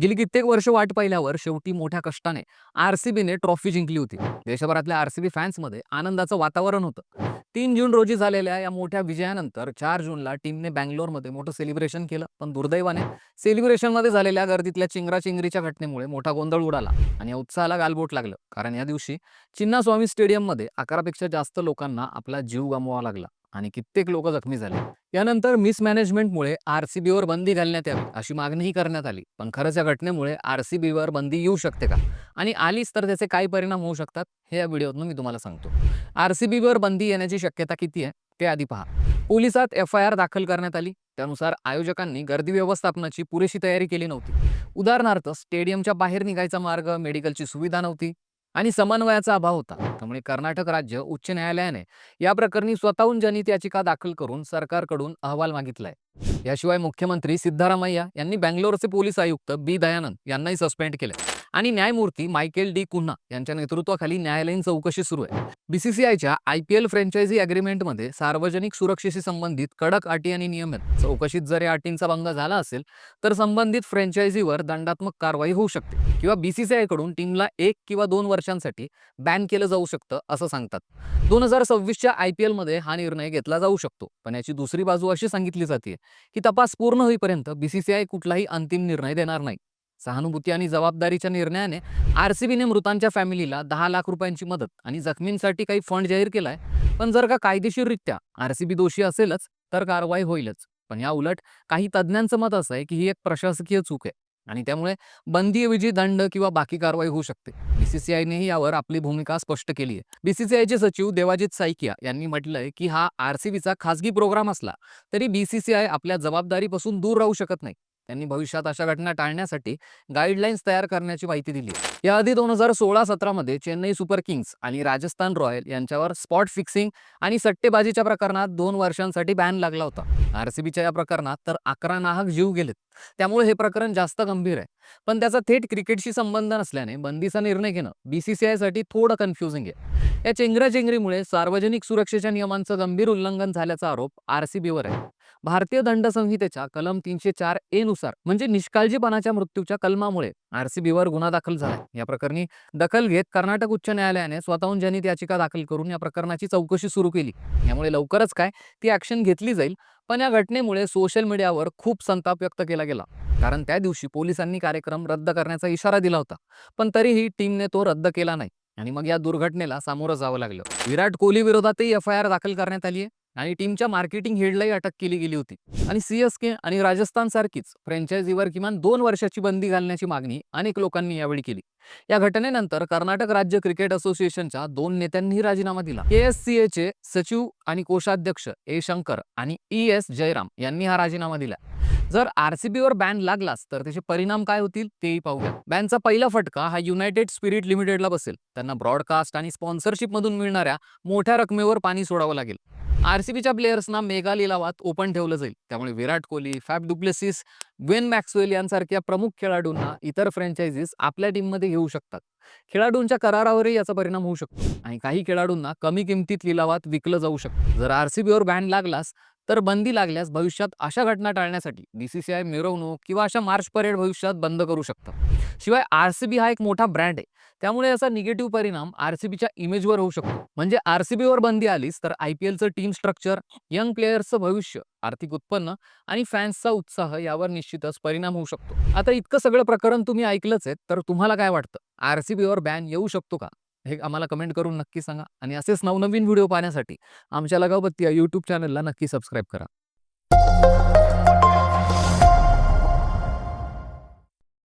गेली कित्येक वर्ष वाट पाहिल्यावर शेवटी मोठ्या कष्टाने आर सी बीने ट्रॉफी जिंकली होती. देशभरातल्या आर सी बी फॅन्समध्ये आनंदाचं वातावरण होतं. तीन जून रोजी झालेल्या या मोठ्या विजयानंतर चार जूनला टीमने बँगलोरमध्ये मोठं सेलिब्रेशन केलं. पण दुर्दैवाने सेलिब्रेशनमध्ये झालेल्या गर्दीतल्या चिंगराचिंगरीच्या घटनेमुळे मोठा गोंधळ उडाला आणि या उत्साहाला गालबोट लागलं. कारण या दिवशी चिन्नास्वामी स्टेडियममध्ये अकरापेक्षा जास्त लोकांना आपला जीव गमवावा लागला. आणि कित्येक लोक जखमी झाले. यानंतर मिसमॅनेजमेंटमुळे आर सी बीवर बंदी घालण्यात यावी अशी मागणीही करण्यात आली. पण खरंच या घटनेमुळे आर सी बीवर बंदी येऊ शकते का? आणि आलीच तर त्याचे काय परिणाम होऊ शकतात? हे या व्हिडिओतून मी तुम्हाला सांगतो. आर सी बीवर बंदी येण्याची शक्यता किती आहे? ते आधी पहा. पोलिसात एफ आय आर दाखल करण्यात आली. त्यानुसार आयोजकांनी गर्दी व्यवस्थापनाची पुरेशी तयारी केली नव्हती. उदाहरणार्थ स्टेडियमच्या बाहेर निघायचा मार्ग मेडिकलची सुविधा नव्हती. आणि समन्वयाचा अभाव होता. त्यामुळे कर्नाटक राज्य उच्च न्यायालयाने या प्रकरणी स्वतःहून जनहित याचिका दाखल करून सरकारकडून अहवाल मागितलाय. याशिवाय मुख्यमंत्री सिद्धारामय्या यांनी बँगलोरचे पोलीस आयुक्त बी दयानंद यांनाही सस्पेंड केले आणि न्यायमूर्ती मायकेल डी कुन्हा यांच्या नेतृत्वाखाली न्यायालयीन चौकशी सुरू आहे. बीसीसीआयच्या आय पी एल फ्रँचायझी अग्रीमेंटमध्ये सार्वजनिक सुरक्षेशी संबंधित कडक अटी आणि नियम आहेत. चौकशीत जर या अटींचा भंग झाला असेल तर संबंधित फ्रँचायझीवर दंडात्मक कारवाई होऊ शकते किंवा बीसीसीआयकडून टीमला एक किंवा दोन वर्षांसाठी बॅन केलं जाऊ शकतं असं सांगतात. दोन हजार सव्वीसच्या आय पी एलमध्ये हा निर्णय घेतला जाऊ शकतो पण याची दुसरी बाजू अशी सांगितली जाते की तपास पूर्ण होईपर्यंत बीसीसीआय कुठलाही अंतिम निर्णय देणार नाही. सहानुभूती आणि जबाबदारीच्या निर्णयाने आरसीबीने मृतांच्या फॅमिलीला दहा लाख रुपयांची मदत आणि जखमींसाठी काही फंड जाहीर केलाय. पण जर का कायदेशीररित्या आरसीबी दोषी असेलच तर कारवाई होईलच. पण या उलट काही तज्ज्ञांचं मत असं आहे की ही एक प्रशासकीय चूक आहे आणि त्यामुळे बंदीऐवजी दंड किंवा बाकी कारवाई होऊ शकते. बीसीसीआयनेही यावर आपली भूमिका स्पष्ट केली आहे बीसीसीआयचे सचिव देवाजित साईकिया यांनी म्हटलंय की हा आरसीबीचा खासगी प्रोग्राम असला तरी बीसीसीआय आपल्या जबाबदारीपासून दूर राहू शकत नाही. त्यांनी भविष्यात अशा घटना टाळण्यासाठी गाईडलाईन्स तयार करण्याची माहिती दिली. याआधी दोन हजार सोळा सतरामध्ये चेन्नई सुपर किंग्स आणि राजस्थान रॉयल यांच्यावर स्पॉट फिक्सिंग आणि सट्टेबाजीच्या प्रकरणात दोन वर्षांसाठी बॅन लागला होता. आरसीबीच्या या प्रकरणात तर अकरा नाहक जीव गेलेत. त्यामुळे हे प्रकरण जास्त गंभीर आहे. पण त्याचा थेट क्रिकेटशी संबंध नसल्याने बंदीचा निर्णय घेणं बीसीसीआयसाठी थोडं कन्फ्युजिंग आहे. या चेंगराचेंगरीमुळे सार्वजनिक सुरक्षेच्या नियमांचं गंभीर उल्लंघन झाल्याचा आरोप आरसीबीवर आहे. भारतीय दंड संहितेच्या कलम तीनशे चार ए नुसार म्हणजे निष्काळजीपणाच्या मृत्यूच्या कलमामुळे आरसीबीवर गुन्हा दाखल झाला या प्रकरणी दखल घेत कर्नाटक उच्च न्यायालयाने स्वतःहून जनित याचिका दाखल करून या प्रकरणाची चौकशी सुरू केली. यामुळे लवकरच काय ती ऍक्शन घेतली जाईल पण या घटनेमुळे सोशल मीडियावर खूप संताप व्यक्त केला गेला. कारण त्या दिवशी पोलिसांनी कार्यक्रम रद्द करण्याचा इशारा दिला होता पण तरीही टीमने तो रद्द केला नाही. आणि मग या दुर्घटनेला सामोरं जावं लागलं. विराट कोहली विरोधातही एफ आय आर दाखल करण्यात आली आहे. आणि टीमच्या मार्केटिंग हेडलाही अटक केली गेली होती. आणि सीएसके आणि राजस्थान सारखीच फ्रँचायझीवर किमान दोन वर्षाची बंदी घालण्याची मागणी अनेक लोकांनी यावेळी केली. या घटनेनंतर कर्नाटक राज्य क्रिकेट असोसिएशनच्या दोन नेत्यांनी राजीनामा दिला. के एस सी एचे सचिव आणि कोषाध्यक्ष ए शंकर आणि ई एस जयराम यांनी हा राजीनामा दिला. जर आरसीबीवर बॅन लागलाच तर त्याचे परिणाम काय होतील तेही पाहूया. बॅनचा पहिला फटका हा युनायटेड स्पिरिट लिमिटेडला बसेल. त्यांना ब्रॉडकास्ट आणि स्पॉन्सरशिप मधून मिळणाऱ्या मोठ्या रकमेवर पाणी सोडावं लागेल. आरसीबीच्या प्लेयर्सना मेगा लिलावात ओपन ठेवलं जाईल. त्यामुळे Virat Kohli Faf du Plessis Wien Maxwell यांसारख्या प्रमुख खेळाडूंना इतर फ्रँचायझीस आपल्या टीममध्ये घेऊ शकतात. खेळाडूंच्या करारावरही याचा परिणाम होऊ शकतो आणि काही खेळाडूंना कमी किमतीत लिलावात विकलं जाऊ शकतं. जर आरसीबीवर बॅन लागलास तर बंदी लागल्यास भविष्यात अशा घटना टाळण्यासाठी बीसीसीआय मिरवणूक किंवा अशा मार्च परेड भविष्यात बंद करू शकतं. शिवाय आरसीबी हा एक मोठा ब्रँड आहे. त्यामुळे याचा निगेटिव्ह परिणाम आरसीबीच्या इमेजवर होऊ शकतो. म्हणजे आरसीबीवर बंदी आलीच तर आय पी एलचं टीम स्ट्रक्चर यंग प्लेयर्सचं भविष्य आर्थिक उत्पन्न आणि फॅन्सचा उत्साह यावर निश्चितच परिणाम होऊ शकतो. आता इतकं सगळं प्रकरण तुम्ही ऐकलंच आहे तर तुम्हाला काय वाटतं? आरसीबीवर बॅन येऊ शकतो का? हे आम्हाला कमेंट करून नक्की सांगा आणि असेच नवनवीन व्हिडिओ पाहण्यासाठी आमच्या लगावबत्ती या यूट्यूब चॅनलला नक्की सबस्क्राईब करा.